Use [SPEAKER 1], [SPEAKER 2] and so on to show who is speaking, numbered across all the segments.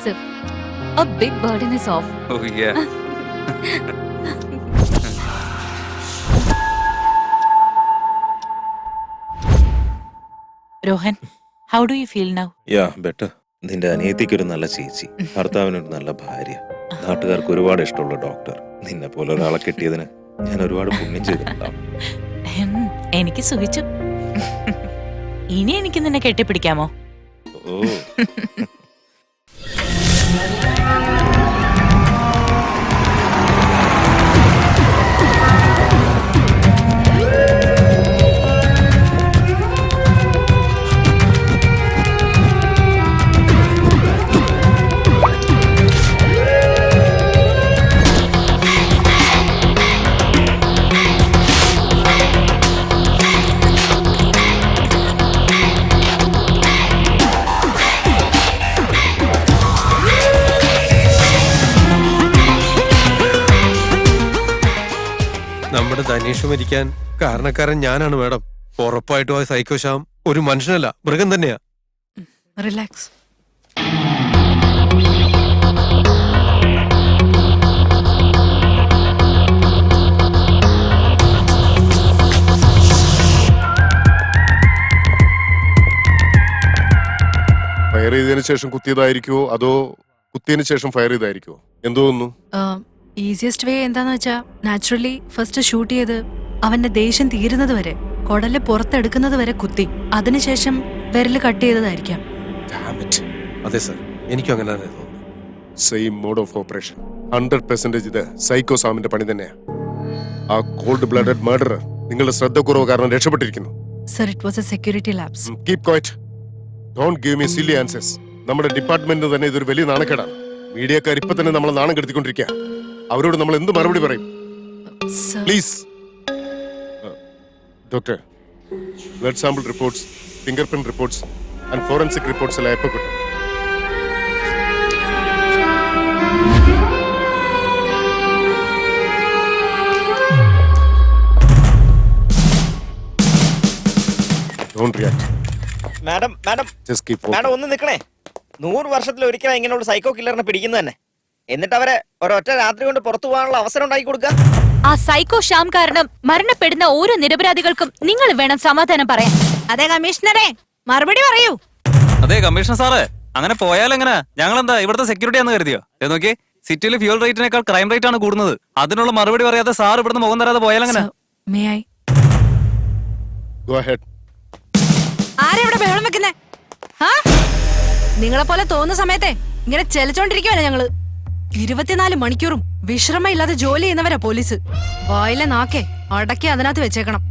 [SPEAKER 1] impressive. A big burden is off.
[SPEAKER 2] Oh yeah.
[SPEAKER 3] Rohan how do you feel now
[SPEAKER 4] yeah better നിന്റെ അനിയത്തിക്ക് ഒരു നല്ല ചേച്ചി ഭർത്താവിനൊരു നല്ല ഭാര്യ. നാട്ടുകാർക്ക് ഒരുപാട് ഇഷ്ടമുള്ള ഡോക്ടർ നിന്നെ പോലെ ഒരാളെ കിട്ടിയതിന് ഞാൻ ഒരുപാട് പുണ്യം ചെയ്തിട്ടുണ്ടാവും.
[SPEAKER 3] എനിക്ക് സുഖിച്ചു. ഇനി എനിക്ക് നിന്നെ കെട്ടിപ്പിടിക്കാമോ?
[SPEAKER 4] ഓ.
[SPEAKER 5] നമ്മുടെ ധനീഷ് മരിക്കാൻ കാരണക്കാരൻ ഞാനാണ് മാഡം. ഉറപ്പായിട്ടും ആ സൈക്കോ ശ്യാം ഒരു മനുഷ്യനല്ല മൃഗം തന്നെയാ.
[SPEAKER 6] റിലാക്സ്.
[SPEAKER 7] ഫയർ ചെയ്തതിനു ശേഷം കുത്തിയതായിരിക്കുമോ അതോ കുത്തിയതിനു ശേഷം ഫയർ ചെയ്തായിരിക്കുമോ എന്തോ തോന്നുന്നു?
[SPEAKER 6] ഈസിയസ്റ്റ് വേ എന്താന്ന് വെച്ചാ നാച്ചുറലി ഫസ്റ്റ് ഷൂട്ട് ചെയ്ത് അവന്റെ ദേഷ്യം തീരുന്നത് വരെ കുടൽ പുറത്തെടുക്കുന്നത് വരെ കുത്തി. അതിനുശേഷം വിരൽ കട്ട് ചെയ്തതായിരിക്കാം.
[SPEAKER 5] അതെ സർ എനിക്കും അങ്ങനെ
[SPEAKER 7] same mode of operation hundred percentage ഇത് സൈക്കോ സാമിന്റെ പണി തന്നെയാ. ആ കോൾഡ് ബ്ലഡഡ് മർഡർ നിങ്ങളുടെ ശ്രദ്ധക്കുറവ് കാരണം രക്ഷപ്പെട്ടിരിക്കുന്നു.
[SPEAKER 6] Sir it was a security lapse
[SPEAKER 7] keep quiet don't give me silly answers നമ്മുടെ ഡിപ്പാർട്ട്മെന്റിന് തന്നെ ഇതൊരു വലിയ നാണക്കേടാണ്. മീഡിയക്കാർ ഇപ്പൊ തന്നെ നമ്മളെ നാണം കെടുത്തിക്കൊണ്ടിരിക്കുക അവരോട് നമ്മൾ എന്ത് മറുപടി പറയും? Please doctor blood sample reports finger print reports and forensic reports എല്ലാം എപ്പോൾ കിട്ടും?
[SPEAKER 8] മാഡം മാഡം മാഡം ഒന്ന് നിൽക്കണേ നൂറ് വർഷത്തിൽ ഒരിക്കലും ഇങ്ങനെയുള്ള സൈക്കോ കില്ലറിനെ പിടിക്കുന്നത് തന്നെ എന്നിട്ട് അവരെ ഒരൊറ്റ രാത്രി കൊണ്ട് പുറത്തു പോകാനുള്ള അവസരം ഉണ്ടാക്കി കൊടുക്കുക
[SPEAKER 1] ആ സൈക്കോ ഷ്യാം കാരണം മരണപ്പെടുന്ന ഓരോ നിരപരാധികൾക്കും നിങ്ങൾ വേണം സമാധാനം പറയാൻ.
[SPEAKER 6] അതെ കമ്മീഷണറെ. മറുപടി പറയൂ.
[SPEAKER 2] അതെ കമ്മീഷണർ സാറേ. അങ്ങനെ പോയാൽ എങ്ങനെ ഞങ്ങൾ എന്താ ഇവിടുത്തെ സെക്യൂരിറ്റി ആണെന്ന് കരുതിയോ? നോക്കി സിറ്റിയിൽ ഫ്യൂൽ റേറ്റിനേക്കാൾ ക്രൈം റേറ്റ് ആണ് കൂടുന്നത്. അതിനുള്ള മറുപടി പറയാതെ സാർ ഇവിടുന്ന് മുഖം തരാതെ പോയാൽ എങ്ങനെ
[SPEAKER 6] ആരെവിടെ ബഹളം വെക്കുന്നേ? നിങ്ങളെ പോലെ തോന്നുന്ന സമയത്തെ ഇങ്ങനെ ചെലച്ചോണ്ടിരിക്കുവല്ലേ ഞങ്ങൾ? ഇരുപത്തിനാല് മണിക്കൂറും വിശ്രമമില്ലാതെ ജോലി ചെയ്യുന്നവരാ പോലീസ്. വായിലെ നാക്കെ അടക്കി അതിനകത്ത് വെച്ചേക്കണം.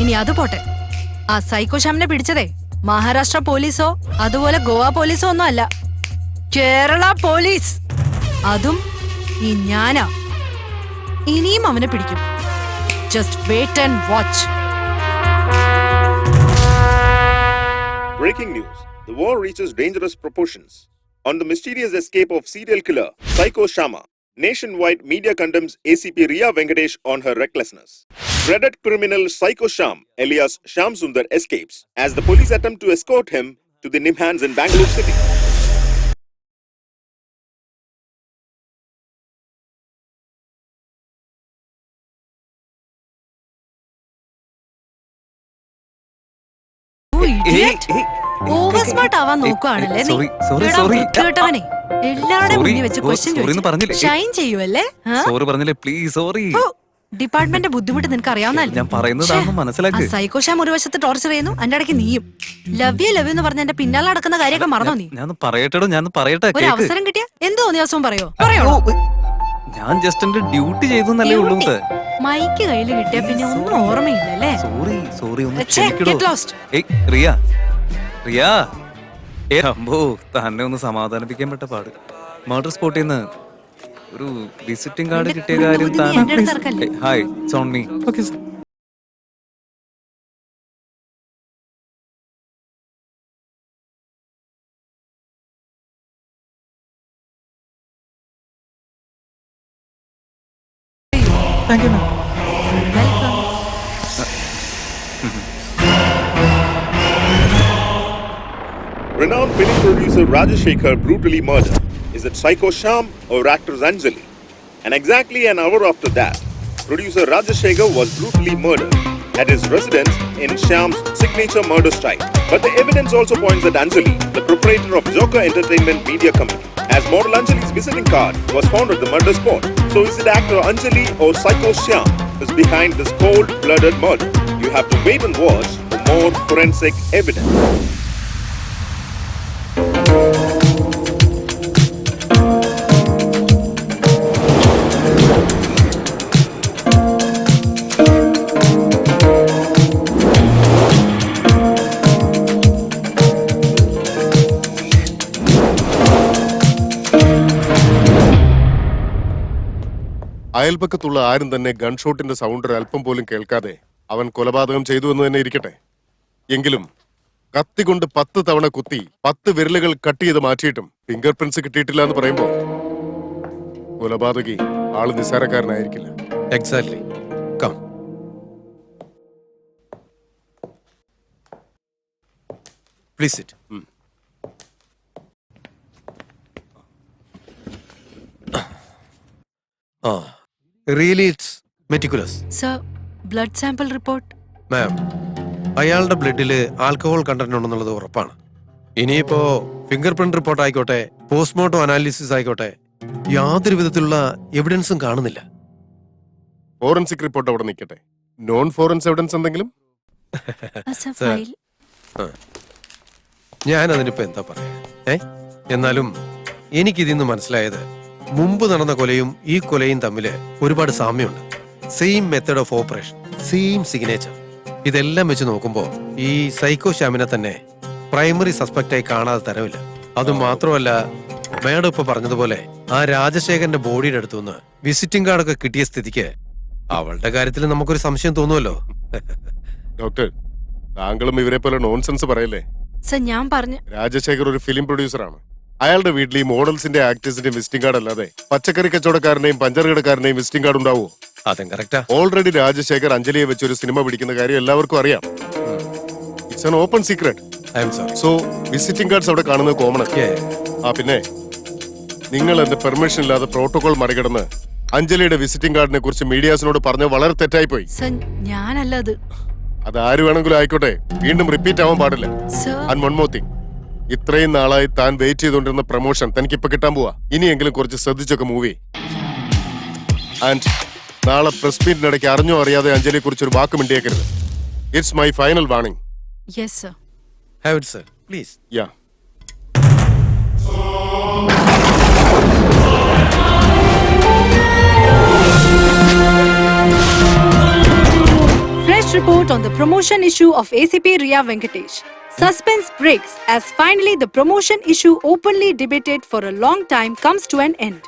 [SPEAKER 6] ഇനി അത് പോട്ടെ. ആ സൈക്കോ ശ്യാമിനെ പിടിച്ചതേ. മഹാരാഷ്ട്ര പോലീസോ അതുപോലെ ഗോവ പോലീസോ ഒന്നും അല്ല. കേരള പോലീസ്. അതും ഈ ഞാനാ. ഇനിയും അവനെ പിടിക്കും. Just wait and watch
[SPEAKER 9] breaking news The war reaches dangerous proportions. On the mysterious escape of serial killer Psycho Shama, nationwide media condemns ACP Ria Venkatesh on her recklessness. Dreaded criminal Psycho Sham, alias Sham Sundar, escapes as the police attempt to escort him to the Nimhans in Bangalore city.
[SPEAKER 6] Over smart ആവാൻ നോക്കുവാണല്ലേ? നീ?
[SPEAKER 2] Sorry sorry
[SPEAKER 6] എടാ,
[SPEAKER 2] sorry
[SPEAKER 6] വൃത്തികെട്ടവനെ. എല്ലാവരുടെയും
[SPEAKER 2] Sorry.
[SPEAKER 6] മുന്നിൽ വെച്ച്
[SPEAKER 2] ഓ,
[SPEAKER 6] question
[SPEAKER 2] sorry എന്ന് പറഞ്ഞില്ലേ?
[SPEAKER 6] ഷൈൻ ചെയ്യുമല്ലേ ആ?
[SPEAKER 2] സോറി പറഞ്ഞില്ലേ? പ്ലീസ് സോറി
[SPEAKER 6] ഓ, ഡിപ്പാർട്ട്മെന്റ് ബുദ്ധിമുട്ട് നിനക്ക് അറിയാവുന്നല്ലേ
[SPEAKER 2] ഞാൻ പറയുന്നതാണെന്ന് മനസ്സിലാക്ക്.
[SPEAKER 6] സൈക്കോഷാം ഒരു വശത്ത് ടോർച്ചർ ചെയ്യുന്നു എന്റെ ഇടയ്ക്ക് നീയും. ലവ് യു ലവ് എന്ന് പറഞ്ഞ എന്റെ പിന്നാലെ നടക്കുന്ന കാര്യമൊക്കെ മറന്നോ നീ?
[SPEAKER 2] ഞാൻ പറയട്ടെടോ ഞാൻ പറയട്ടെ
[SPEAKER 6] ഒരു അവസരം കിട്ടിയ? എന്തോ നീ ദിവസവും പറയോ? പറയോ
[SPEAKER 2] ഞാൻ ജസ്റ്റ് എന്റെ ഡ്യൂട്ടി ചെയ്തു എന്നല്ലേ ഉള്ളൂ.
[SPEAKER 6] മൈക്ക് കയ്യിൽ കിട്ടിയ പിന്നെ ഒന്നും ഓർമ്മയില്ലല്ലേ
[SPEAKER 2] സോറി സോറി ഒന്ന്
[SPEAKER 6] ഛേ,
[SPEAKER 2] ക്ഷമിക്കടോ.
[SPEAKER 6] get lost.
[SPEAKER 2] ഏയ് റിയ. റിയ. ഏ അമ്പോ തന്നെ ഒന്ന് സമാധാനിപ്പിക്കാൻ പറ്റ പാട്. മർഡർ സ്പോട്ടിൽ നിന്ന് ഒരു വിസിറ്റിംഗ് കാർഡ് കിട്ടിയ കാര്യം
[SPEAKER 6] താൻ അടുത്ത് ഇറക്കല്ലേ?
[SPEAKER 2] Hi zone me okay Thank you ma'am
[SPEAKER 6] Welcome.
[SPEAKER 9] Renowned film producer Rajashekhar brutally murdered. Is it Psycho Sham or actress Anjali? And exactly an hour after that, producer Rajashekhar was brutally murdered at his residence in Sham's signature murder style. But the evidence also points at Anjali, the proprietor of Joker Entertainment Media Company, as model Anjali's visiting card was found at the murder spot. So is it actor Anjali or Psycho Shyam is behind this cold-blooded murder? You have to wait and watch for more forensic evidence.
[SPEAKER 7] അയൽപക്കത്തുള്ള ആരും തന്നെ ഗൺഷോട്ടിന്റെ sound അല്പം പോലും കേൾക്കാതെ അവൻ കൊലപാതകം ചെയ്തു എന്ന് തന്നെ ഇരിക്കട്ടെ. എങ്കിലും കത്തി കൊണ്ട് പത്ത് തവണ കുത്തി പത്ത് വിരലുകൾ കട്ട് ചെയ്ത് മാറ്റിയിട്ടും ഫിംഗർ പ്രിന്റ്സ് കിട്ടിയിട്ടില്ല എന്ന് പറയുമ്പോൾ കൊലപാതകി ആൾ നിസ്സാരക്കാരനായിരിക്കില്ല.
[SPEAKER 5] Exactly come please it uh really it's meticulous
[SPEAKER 6] sir blood sample report
[SPEAKER 5] ma'am അയാളുടെ ബ്ലഡിൽ ആൽക്കഹോൾ കണ്ടന്റ് ഉണ്ടെന്നുള്ളത് ഉറപ്പാണ്. ഇനിയിപ്പോ ഫിംഗർ പ്രിന്റ് റിപ്പോർട്ട് ആയിക്കോട്ടെ പോസ്റ്റ്മോർട്ടം അനാലിസിസ് ആയിക്കോട്ടെ യാതൊരു വിധത്തിലുള്ള എവിഡൻസും കാണുന്നില്ല.
[SPEAKER 7] ഫോറൻസിക് റിപ്പോർട്ട് അവിടെ നിൽക്കട്ടെ. നോൺ ഫോറൻസ് എവിഡൻസ് എന്തെങ്കിലും?
[SPEAKER 5] Sir. ഞാൻ അതിനിപ്പോ എന്താ പറയാ? ഏ? എന്നാലും എനിക്കിതിന്ന് മനസ്സിലായത് മുമ്പ് നടന്ന കൊലയും ഈ കൊലയും തമ്മിൽ ഒരുപാട് സാമ്യമുണ്ട്. Same method of operation same signature ഇതെല്ലാം വെച്ച് നോക്കുമ്പോൾ ഈ സൈക്കോ ശ്യാമിനെ തന്നെ പ്രൈമറി സസ്പെക്റ്റായി കാണാതെ തരവില്ല. അത് മാത്രമല്ല മേഡം ഇപ്പൊ പറഞ്ഞതുപോലെ ആ രാജശേഖരന്റെ ബോഡിയുടെ അടുത്തുനിന്ന് വിസിറ്റിംഗ് കാർഡൊക്കെ കിട്ടിയ സ്ഥിതിക്ക് അവളുടെ കാര്യത്തിൽ നമുക്കൊരു സംശയം തോന്നുമല്ലോ
[SPEAKER 7] ഡോക്ടർ താങ്കളും ഇവരെ പോലെ നോൺസെൻസ് പറയല്ലേ?
[SPEAKER 6] സർ ഞാൻ പറഞ്ഞു
[SPEAKER 7] രാജശേഖർ ഒരു ഫിലിം പ്രൊഡ്യൂസറാണ് അയാളുടെ വീട്ടിൽ ഈ മോഡൽസിന്റെ ആക്ടേഴ്സിന്റെ വിസിറ്റിംഗ് കാർഡ് അല്ലാതെ പച്ചക്കറി കച്ചവടക്കാരനെയും പഞ്ചർ കടക്കാരനെയും വിസിറ്റിംഗ് കാർഡ് ഉണ്ടാവോ?
[SPEAKER 5] അതും കറക്റ്റാ
[SPEAKER 7] ഓൾറെഡി രാജശേഖർ അഞ്ജലിയെ വെച്ച് ഒരു സിനിമ പിടിക്കുന്ന കാര്യം എല്ലാവർക്കും അറിയാം. It's an open
[SPEAKER 5] secret I'm sorry
[SPEAKER 7] so visiting cards അവിടെ കാണുന്നത് കോമൺ ആ പിന്നെ നിങ്ങൾ എന്റെ പെർമിഷൻ ഇല്ലാതെ പ്രോട്ടോകോൾ മറികടന്ന് അഞ്ജലിയുടെ വിസിറ്റിംഗ് കാർഡിനെ കുറിച്ച് മീഡിയാസിനോട് പറഞ്ഞ വളരെ തെറ്റായി പോയി.
[SPEAKER 6] സർ ഞാനല്ല അത്.
[SPEAKER 7] അത് ആര് വേണമെങ്കിലും ആയിക്കോട്ടെ. വീണ്ടും റിപ്പീറ്റ് ആവാൻ പാടില്ല. ആൻഡ് വൺ മോർ തിങ് ഇത്രയും നാളായി താൻ വെയിറ്റ് ചെയ്തുകൊണ്ടിരുന്ന പ്രൊമോഷൻ തനിക്ക് ഇപ്പൊ കിട്ടാൻ പോവാ. ഇനിയെങ്കിലും കുറച്ച് ശ്രദ്ധിച്ചൊക്കെ മൂവി ആൻഡ് നാളെ പ്രസ് മീറ്റിനിടയ്ക്ക് അറിഞ്ഞോ അറിയാതെ അഞ്ജലിയെ കുറിച്ച് ഒരു വാക്ക് മിണ്ടിയേക്കരുത്. It's my final warning
[SPEAKER 6] yes sir
[SPEAKER 5] have it sir please
[SPEAKER 7] yeah
[SPEAKER 6] Fresh report on the promotion issue of ACP Ria Venkatesh. Suspense breaks as finally the promotion issue openly debated for a long time comes to an end.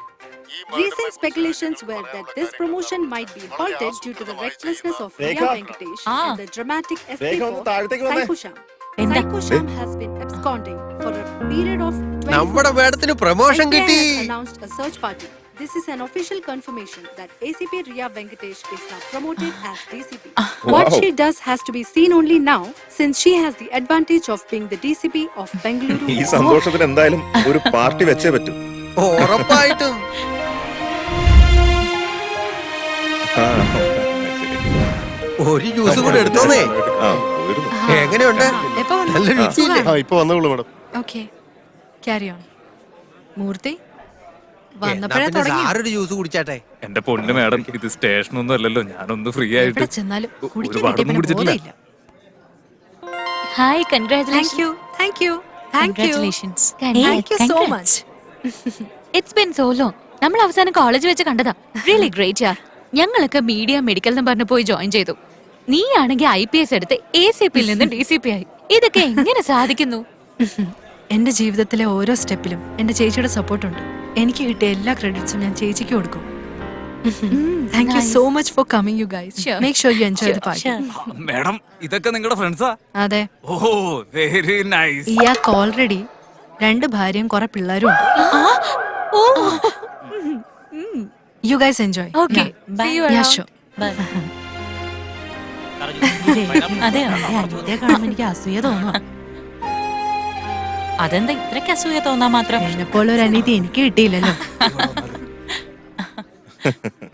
[SPEAKER 6] Recent speculations were that this promotion might be halted due to the recklessness of Ria Venkatesh
[SPEAKER 3] Ah.
[SPEAKER 6] and the dramatic escape of. Psycho Sham.
[SPEAKER 3] എന്താ?
[SPEAKER 6] Sham has been absconding for a period of 24
[SPEAKER 5] നമ്മുടെ മേഡത്തിന് promotion കിട്ടി
[SPEAKER 6] announced a search party. This is an official confirmation that ACP Ria Venkatesh is now promoted as DCP. What she does has to be seen only now, since she has the advantage of being the DCP of Bengaluru.
[SPEAKER 9] ഈ സന്തോഷത്തിന് എന്തായാലും ഒരു party വെച്ചേ പറ്റൂ
[SPEAKER 5] ഉറപ്പായിട്ടും
[SPEAKER 9] ആ,
[SPEAKER 5] ഒരു juice കൂടെ എടുത്തോന്നേ
[SPEAKER 9] ആ, പോയിരുന്നു.
[SPEAKER 5] എങ്ങനെയുണ്ട്
[SPEAKER 6] എപ്പോ വന്നു?
[SPEAKER 5] നല്ല രുചിയില്ലേ
[SPEAKER 7] ആ ഇപ്പൊ വന്നോളൂ madam
[SPEAKER 6] Okay, carry on.
[SPEAKER 5] Murthy
[SPEAKER 6] വന്നപ്പോഴേ തുടങ്ങി
[SPEAKER 5] ജ്യൂസ് കുടിച്ചാട്ടെ.
[SPEAKER 2] എന്റെ പൊന്നു മാഡം ഇത് സ്റ്റേഷനൊന്നും അല്ലല്ലോ. ഞാനൊന്ന് ഫ്രീ ആയിട്ട്
[SPEAKER 6] എവിടെ ചെന്നാലും
[SPEAKER 2] ഒ-
[SPEAKER 6] കുടിക്കാൻ
[SPEAKER 2] ഒരുപാടൊന്നും
[SPEAKER 6] കിട്ടിയ
[SPEAKER 2] കുടിച്ചിട്ടില്ല.
[SPEAKER 6] ബോധമില്ല. Hi
[SPEAKER 1] congratulation
[SPEAKER 6] you so
[SPEAKER 1] it's been so long നമ്മൾ അവസാനം കോളേജ് വെച്ച് കണ്ടതാ. റിയലി ഗ്രേറ്റ് യാ ഞങ്ങളൊക്കെ മീഡിയ മെഡിക്കൽ എന്ന് പറഞ്ഞു പോയി ജോയിൻ ചെയ്തു. നീ ആണെങ്കിൽ ഐ പി എസ് എടുത്ത് എ സി പിയിൽ നിന്ന് ഡി സി പി ആയി. ഇതൊക്കെ എങ്ങനെ സാധിക്കുന്നു?
[SPEAKER 6] എന്റെ ജീവിതത്തിലെ ഓരോ സ്റ്റെപ്പിലും എന്റെ ചേച്ചിയുടെ സപ്പോർട്ട് ഉണ്ട്. എനിക്ക് കിട്ടിയ എല്ലാ ക്രെഡിറ്റ്സും ഞാൻ ചേച്ചിക്ക് കൊടുക്കും thank you so much for coming
[SPEAKER 1] you
[SPEAKER 6] guys. Make sure you enjoy the
[SPEAKER 3] party
[SPEAKER 2] madam ഇതൊക്കെ നിങ്ങളുടെ ഫ്രണ്ട്സാ
[SPEAKER 6] അതെ
[SPEAKER 2] ഓ വെരി നൈസ്
[SPEAKER 6] ഇയാൾക്ക് ഓൾറെഡി രണ്ട് ഭാര്യയും കുറേ പിള്ളേരും ഉണ്ട്
[SPEAKER 1] ഓ
[SPEAKER 6] you guys enjoy
[SPEAKER 1] okay
[SPEAKER 3] bye okay bye അതെ
[SPEAKER 6] അതെ അതെ കാണുമ്പോൾ എനിക്ക് അസൂയ തോന്നുന്നു
[SPEAKER 3] അതെന്താ ഇത്രയ്ക്ക് അസൂയ തോന്നാ മാത്രം?
[SPEAKER 6] എന്നെപ്പോലെ ഒരു അനീതി എനിക്ക് കിട്ടിയില്ലല്ലോ.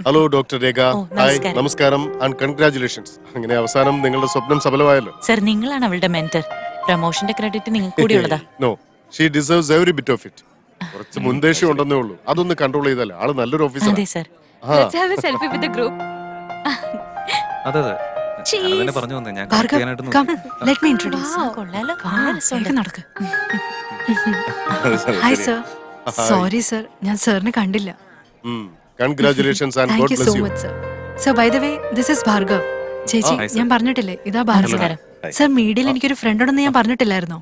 [SPEAKER 7] Hello doctor Rekha.
[SPEAKER 3] ഓ,
[SPEAKER 7] ഹായ്
[SPEAKER 3] നമസ്കാരം.
[SPEAKER 7] നമസ്കാരം ആൻഡ് കൺഗ്രാചുലേഷൻസ് അങ്ങനെ അവസാനം നിങ്ങളുടെ സ്വപ്നം സഫലമായല്ലോ.
[SPEAKER 3] സർ നിങ്ങളാണ് അവളുടെ മെന്റർ. പ്രൊമോഷന്റെ ക്രെഡിറ്റ് നിങ്ങൾക്ക് കൂടിയുള്ളതാ.
[SPEAKER 7] No she deserves every bit of it കുറച്ച് മുൻദേഷ്യം ഉണ്ടെന്നേ ഉള്ളൂ. അതൊന്ന് കൺട്രോൾ ചെയ്താലേ. ആൾ നല്ലൊരു ഓഫീസർ
[SPEAKER 3] അതെ
[SPEAKER 7] sir.
[SPEAKER 1] Uh have a selfie with the group group.
[SPEAKER 2] അതെ അതെ. ഞാൻ പറഞ്ഞു വന്നേ. ഞാൻ
[SPEAKER 6] ഭാർഗവ്
[SPEAKER 2] ചെയ്യാനായിട്ട് നോക്കി.
[SPEAKER 6] ലെറ്റ് മീ ഇൻട്രൊഡ്യൂസ്
[SPEAKER 3] കൊള്ളാലോ. രസമുണ്ട്.
[SPEAKER 6] നടക്ക്. ഹായ് സർ സോറി സർ ഞാൻ സാറിനെ കണ്ടില്ല.
[SPEAKER 7] Congratulations and
[SPEAKER 6] thank
[SPEAKER 7] god
[SPEAKER 6] you so
[SPEAKER 7] bless you
[SPEAKER 6] much sir sir by the way this is Bhargav ചേച്ചി
[SPEAKER 2] hi, sir.
[SPEAKER 6] ഞാൻ പറഞ്ഞിട്ടില്ലേ? ഇതാ ഭാർഗവ്. സർ മീഡിയയിൽ എനിക്കൊരു ഫ്രണ്ട് ഉണ്ടെന്ന് ഞാൻ പറഞ്ഞിട്ടില്ലായിരുന്നോ?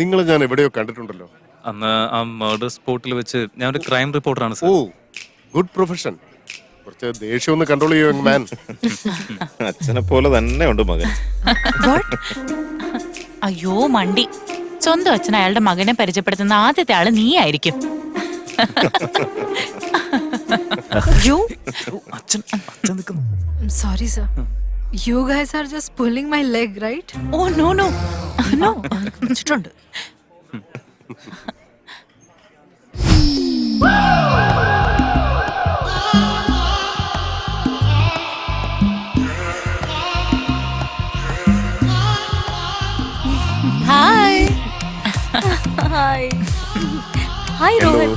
[SPEAKER 7] നിങ്ങൾ ഞാൻ എവിടെയോ കണ്ടിട്ടുണ്ടല്ലോ.
[SPEAKER 2] അന്ന് ആ മർഡർ സ്പോട്ടിൽ വെച്ച് ഞാൻ ഒരു ക്രൈം റിപ്പോർട്ടറാണ്
[SPEAKER 7] ഓ
[SPEAKER 2] സർ
[SPEAKER 7] ഗുഡ് പ്രൊഫഷൻ കുറച്ച് ദേഷ്യം ഒന്ന് കൺട്രോൾ ചെയ്യോ മാൻ
[SPEAKER 4] അച്ഛനെ പോലെ തന്നെ ഉണ്ട് മകൻ.
[SPEAKER 3] അയ്യോ മണ്ടി. സ്വന്തം അച്ഛൻ അയാളുടെ മകനെ പരിചയപ്പെടുത്തുന്ന ആദ്യത്തെ ആൾ നീ ആയിരിക്കും. യോ
[SPEAKER 2] അച്ഛൻ അച്ഛൻ നിൽക്കുന്നു.
[SPEAKER 6] Sorry sir you guys are just pulling my leg right
[SPEAKER 3] oh no no no
[SPEAKER 6] വെച്ചിട്ടുണ്ട്.
[SPEAKER 1] ഹായ് രോഹൻ.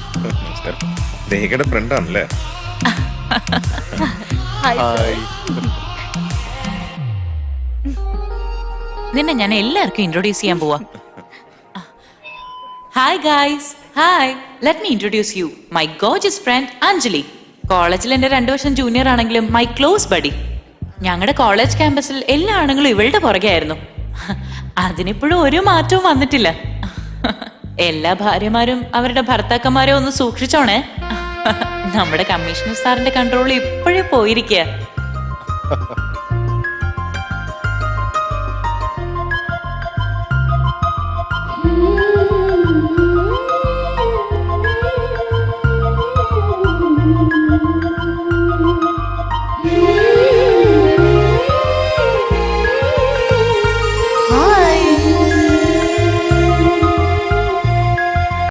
[SPEAKER 1] ഹായ്.
[SPEAKER 7] ഹായ്.
[SPEAKER 3] നിന്നെ ഞാൻ എല്ലാവർക്കും ഇൻട്രൊഡ്യൂസ് ചെയ്യാൻ പോവാ. Hi guys hi let me introduce you my gorgeous friend Anjali കോളേജിൽ എന്റെ രണ്ടു വർഷം ജൂനിയർ ആണെങ്കിലും മൈ ക്ലോസ് ബഡി ഞങ്ങളുടെ കോളേജ് ക്യാമ്പസിൽ എല്ലാ ആണുങ്ങളും ഇവളുടെ പുറകെ ആയിരുന്നു അതിനിപ്പോഴും ഒരു മാറ്റവും വന്നിട്ടില്ല. എല്ലാ ഭാര്യമാരും അവരുടെ ഭർത്താക്കന്മാരെ ഒന്ന് സൂക്ഷിച്ചോണേ. നമ്മുടെ കമ്മീഷണർ സാറിന്റെ കൺട്രോൾ ഇപ്പോഴേ പോയിരിക്കുക